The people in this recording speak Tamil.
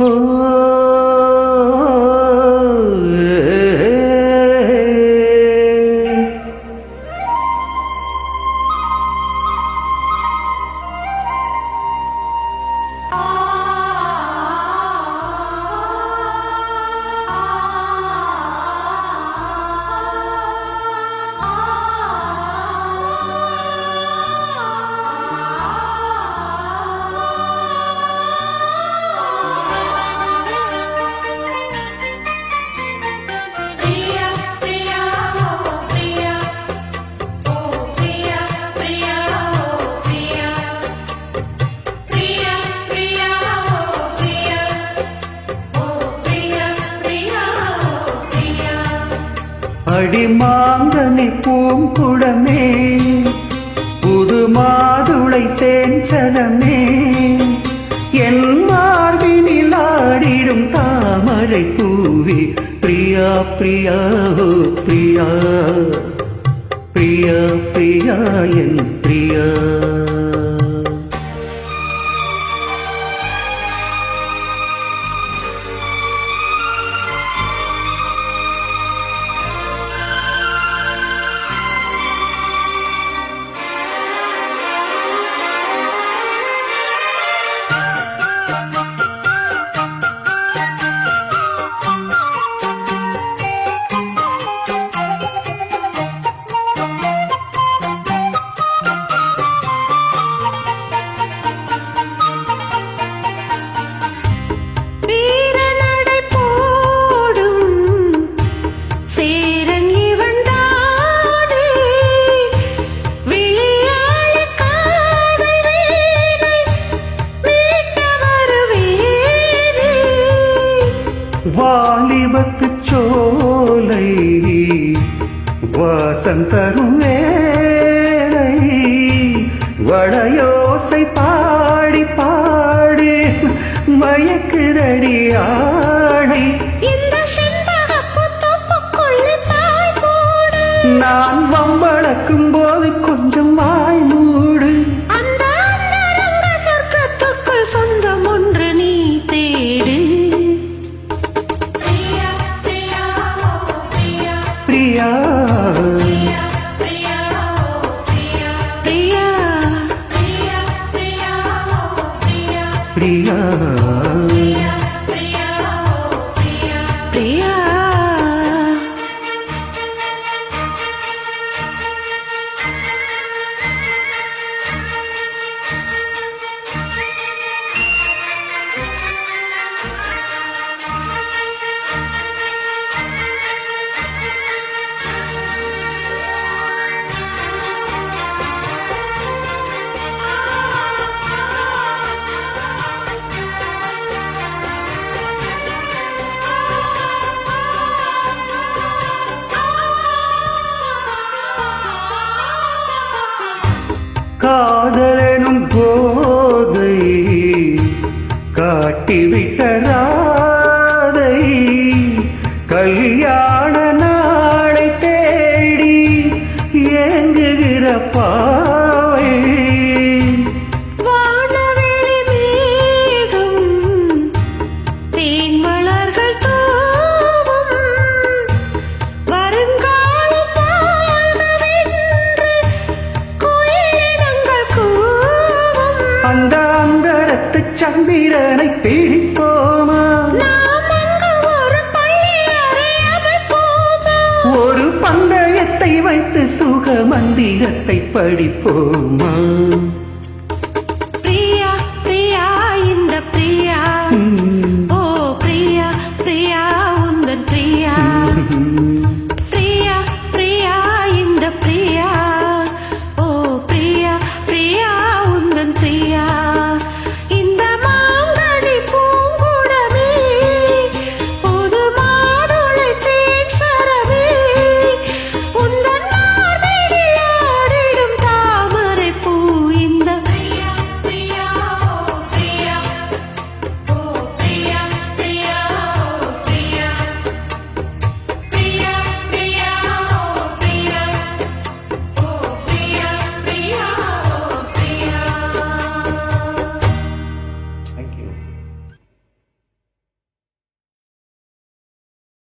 Oh. அடிமாங்கனி பூங்குடமே புது மாதுளை சேஞ்சலமே என் மார்பினில் ஆடிடும் தாமரை பூவி. பிரியா பிரியா பிரியா. பிரியா பிரியா என் பிரியா. வாலிபத்து சோலை வாசந்தரும் வேலை. வடயோசை பாடி பாடி மயக்குதடி ஆடை நான் வம்பளக்கும் போது கொஞ்சம் பிரியா காதலெனும் போதை காட்டிவிட்டன. படித்து சுக மந்திரத்தை படிப்போமா?